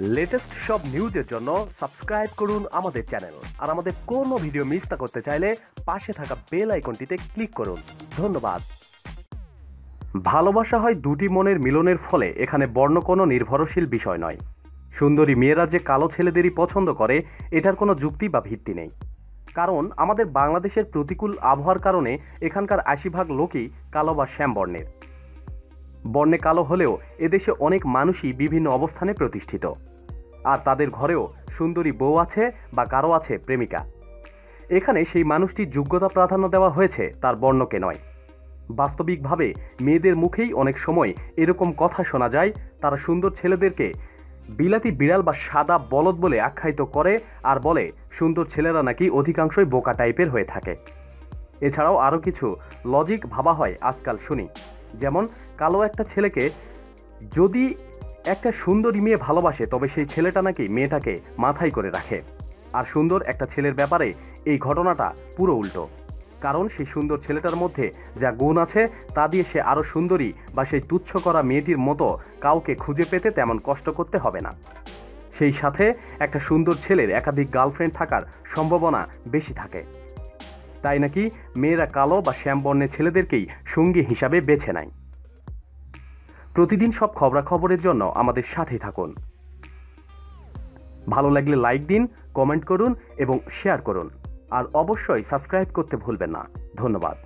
Latest সব নিউজের জন্য সাবস্ক্রাইব করুন আমাদের চ্যানেল আর আমাদের কোনো ভিডিও মিস না করতে চাইলে পাশে থাকা বেল আইকনটিতে ক্লিক করুন। ধন্যবাদ। ভালোবাসা হয় দুটি মনের মিলনের ফলে, এখানে বর্ণ কোনো নির্ভরশীল বিষয় নয়। সুন্দরী মেয়েরা যে কালো ছেলেদেরই পছন্দ করে, এটার কোনো যুক্তি বা ভিত্তি নেই। কারণ আমাদের বাংলাদেশের প্রতিকূল আবহাওয়ার কারণে এখানকার আশি ভাগ লোকই কালো বা শ্যাম বর্ণের বর্ণে কালো হলেও এদেশে অনেক মানুষই বিভিন্ন অবস্থানে প্রতিষ্ঠিত। আর তাদের ঘরেও সুন্দরী বউ আছে বা কারও আছে প্রেমিকা। এখানে সেই মানুষটির যোগ্যতা প্রাধান্য দেওয়া হয়েছে তার বর্ণকে নয়। বাস্তবিকভাবে মেয়েদের মুখেই অনেক সময় এরকম কথা শোনা যায়, তারা সুন্দর ছেলেদেরকে বিলাতি বিড়াল বা সাদা বলদ বলে আখ্যায়িত করে আর বলে, সুন্দর ছেলেরা নাকি অধিকাংশই বোকা টাইপের হয়ে থাকে। এছাড়াও আরও কিছু লজিক ভাবা হয় আজকাল শুনি। যেমন কালো একটা ছেলেকে যদি একটা সুন্দরী মেয়ে ভালোবাসে, তবে সেই ছেলেটা নাকি মেয়েটাকে মাথায় করে রাখে। আর সুন্দর একটা ছেলের ব্যাপারে এই ঘটনাটা পুরো উল্টো। কারণ সেই সুন্দর ছেলেটার মধ্যে যা গুণ আছে, তা দিয়ে সে আরও সুন্দরী বা সেই তুচ্ছ করা মেয়েটির মতো কাউকে খুঁজে পেতে তেমন কষ্ট করতে হবে না। সেই সাথে একটা সুন্দর ছেলের একাধিক গার্লফ্রেন্ড থাকার সম্ভাবনা বেশি থাকে। তাই নাকি মেয়েরা কালো বা শ্যামবর্ণের ছেলেদেরকেই সঙ্গী হিসাবে বেছে নেয়। প্রতিদিন সব খবরাখবরের জন্য আমাদের সাথে থাকুন। ভালো লাগলে লাইক দিন, কমেন্ট করুন এবং শেয়ার করুন। আর অবশ্যই সাবস্ক্রাইব করতে ভুলবেন না। ধন্যবাদ।